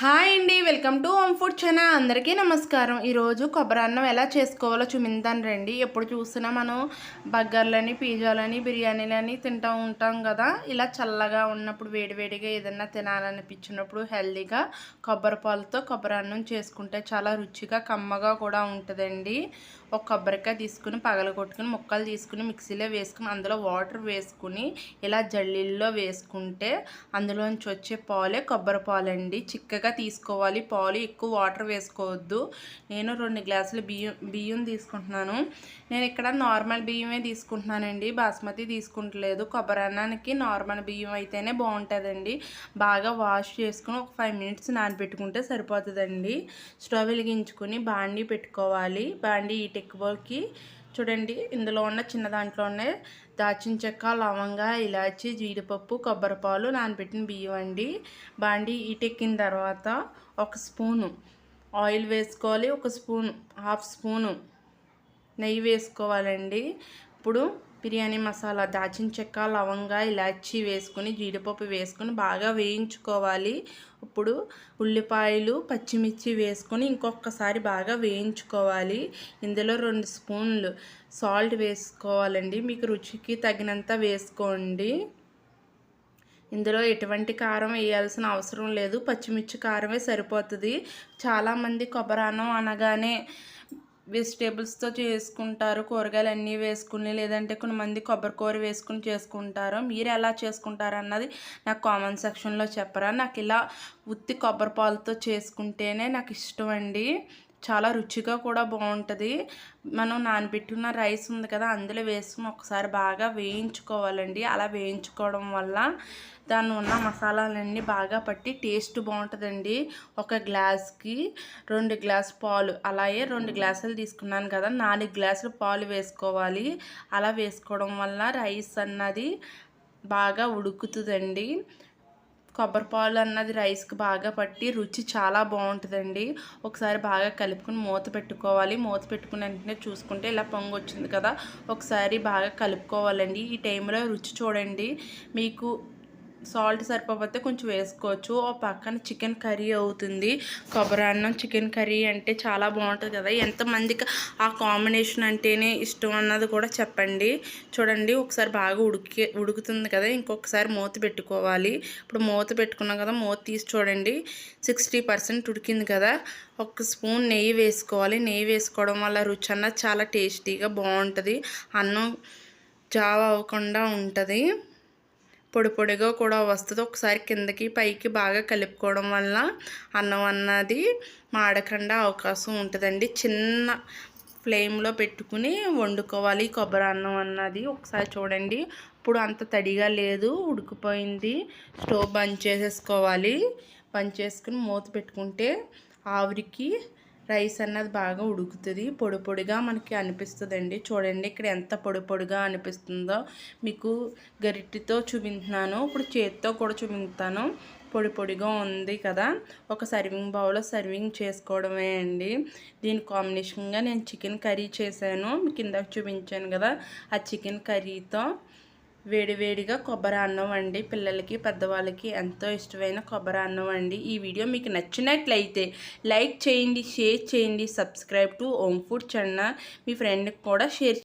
Hi అండి welcome to home food channel. అందరికీ నమస్కారం. ఈరోజు కొబ్బరి అన్నం ఎలా చేసుకోవాలో చూపించాను రండి. ఎప్పుడు చూసినా మనం బగ్గర్లని పిజ్జాలని బిర్యానీలని తింటూ ఉంటాం కదా. ఇలా చల్లగా ఉన్నప్పుడు వేడివేడిగా ఏదైనా తినాలనిపించినప్పుడు హెల్దీగా కొబ్బరి పాలతో కొబ్బరి అన్నం చేసుకుంటే చాలా రుచిగా కమ్మగా కూడా ఉంటుందండి. ఒక కొబ్బరికాయ తీసుకుని పగల కొట్టుకుని ముక్కలు తీసుకుని మిక్సీలో వేసుకుని అందులో వాటర్ వేసుకుని ఇలా జల్లీల్లో వేసుకుంటే అందులోంచి వచ్చే పాలే కొబ్బరి పాలండి. చిక్కగా తీసుకోవాలి. పాలు ఎక్కువ వాటర్ వేసుకోవద్దు. నేను రెండు గ్లాసులు బియ్యం బియ్యం తీసుకుంటున్నాను. నేను ఇక్కడ నార్మల్ బియ్యమే తీసుకుంటున్నానండి. బాస్మతి తీసుకుంటలేదు. కొబ్బరి అన్నానికి నార్మల్ బియ్యం అయితేనే బాగుంటుందండి. బాగా వాష్ చేసుకుని ఒక ఫైవ్ మినిట్స్ నానబెట్టుకుంటే సరిపోతుందండి. స్టవ్ వెలిగించుకుని బాండీ పెట్టుకోవాలి. బాండీ ఈ ఈటెక్కువకి చూడండి ఇందులో ఉన్న చిన్న దాంట్లోనే దాచిన చెక్క లవంగా ఇలాచి జీడిపప్పు కొబ్బరిపాలు నానబెట్టిన బియ్యం అండి. బాండి ఈటెక్కిన తర్వాత ఒక స్పూను ఆయిల్ వేసుకోవాలి ఒక స్పూన్ హాఫ్ స్పూను నెయ్యి వేసుకోవాలండి. ఇప్పుడు బిర్యానీ మసాలా దాచిన చెక్క లవంగా ఇలాచి వేసుకుని జీడిపప్పు వేసుకుని బాగా వేయించుకోవాలి. ఇప్పుడు ఉల్లిపాయలు పచ్చిమిర్చి వేసుకొని ఇంకొకసారి బాగా వేయించుకోవాలి. ఇందులో రెండు స్పూన్లు సాల్ట్ వేసుకోవాలండి. మీకు రుచికి తగినంత వేసుకోండి. ఇందులో ఎటువంటి కారం వేయాల్సిన అవసరం లేదు. పచ్చిమిర్చి కారమే సరిపోతుంది. చాలామంది కొబ్బరి అన్నం అనగానే వెజిటేబుల్స్తో చేసుకుంటారు కూరగాయలు అన్నీ వేసుకుని లేదంటే కొంతమంది కొబ్బరికూర వేసుకుని చేసుకుంటారు. మీరు ఎలా చేసుకుంటారు అన్నది నాకు కామెంట్ సెక్షన్లో చెప్పరా. నాకు ఇలా ఉత్తి కొబ్బరి పాలతో చేసుకుంటేనే నాకు ఇష్టం అండి. చాలా రుచిగా కూడా బాగుంటుంది. మనం నానబెట్టుకున్న రైస్ ఉంది కదా అందులో వేసుకుని ఒకసారి బాగా వేయించుకోవాలండి. అలా వేయించుకోవడం వల్ల దాన్ని ఉన్న మసాలాలన్నీ బాగా పట్టి టేస్ట్ బాగుంటుందండి. ఒక గ్లాస్కి రెండు గ్లాస్ పాలు అలాగే రెండు గ్లాసులు తీసుకున్నాను కదా నాలుగు గ్లాసులు పాలు వేసుకోవాలి. అలా వేసుకోవడం వల్ల రైస్ అన్నది బాగా ఉడుకుతుందండి. కొబ్బరి పాలు అన్నది రైస్కి బాగా పట్టి రుచి చాలా బాగుంటుందండి. ఒకసారి బాగా కలుపుకుని మూత పెట్టుకోవాలి. మూత పెట్టుకుని వెంటనే చూసుకుంటే ఇలా పొంగు వచ్చింది కదా ఒకసారి బాగా కలుపుకోవాలండి. ఈ టైంలో రుచి చూడండి. మీకు సాల్ట్ సరిపోతే కొంచెం వేసుకోవచ్చు. ఓ పక్కన చికెన్ కర్రీ అవుతుంది. కొబ్బరి అన్నం చికెన్ కర్రీ అంటే చాలా బాగుంటుంది కదా. ఎంతమందికి ఆ కాంబినేషన్ అంటేనే ఇష్టం అన్నది కూడా చెప్పండి. చూడండి ఒకసారి బాగా ఉడికి ఉడుకుతుంది కదా. ఇంకొకసారి మూత పెట్టుకోవాలి. ఇప్పుడు మూత పెట్టుకున్నాం కదా మూత తీసి చూడండి. సిక్స్టీ పర్సెంట్ ఉడికింది కదా. ఒక స్పూన్ నెయ్యి వేసుకోవాలి. నెయ్యి వేసుకోవడం వల్ల రుచి అన్నది చాలా టేస్టీగా బాగుంటుంది. అన్నం జావ అవ్వకుండా ఉంటుంది. పొడి పొడిగా కూడా వస్తుంది. ఒకసారి కిందకి పైకి బాగా కలుపుకోవడం వల్ల అన్నం అన్నది మాడకుండా అవకాశం ఉంటుందండి. చిన్న ఫ్లేమ్లో పెట్టుకుని వండుకోవాలి. కొబ్బరి అన్నం అన్నది ఒకసారి చూడండి. ఇప్పుడు అంత తడిగా లేదు ఉడికిపోయింది. స్టవ్ బంద్ చేసేసుకోవాలి. బంద్ చేసుకుని మూత పెట్టుకుంటే ఆవిరికి రైస్ అన్నది బాగా ఉడుకుతుంది. పొడి పొడిగా మనకి అనిపిస్తుందండి. చూడండి ఇక్కడ ఎంత పొడి పొడిగా అనిపిస్తుందో. మీకు గరిటితో చూపించున్నాను ఇప్పుడు చేతితో కూడా చూపిస్తాను పొడి పొడిగా ఉంది కదా. ఒక సర్వింగ్ బౌల్లో సర్వింగ్ చేసుకోవడమే అండి. దీని కాంబినేషన్గా నేను చికెన్ కర్రీ చేశాను. మీకు ఇందాక చూపించాను కదా. ఆ చికెన్ కర్రీతో వేడివేడిగా కొబ్బరి అన్నం అండి పిల్లలకి పెద్దవాళ్ళకి ఎంతో ఇష్టమైన కొబ్బరి అన్నం అండి ఈ వీడియో మీకు నచ్చినట్లయితే లైక్ చేయండి షేర్ చేయండి subscribe to home food channel. మీ ఫ్రెండ్కి కూడా షేర్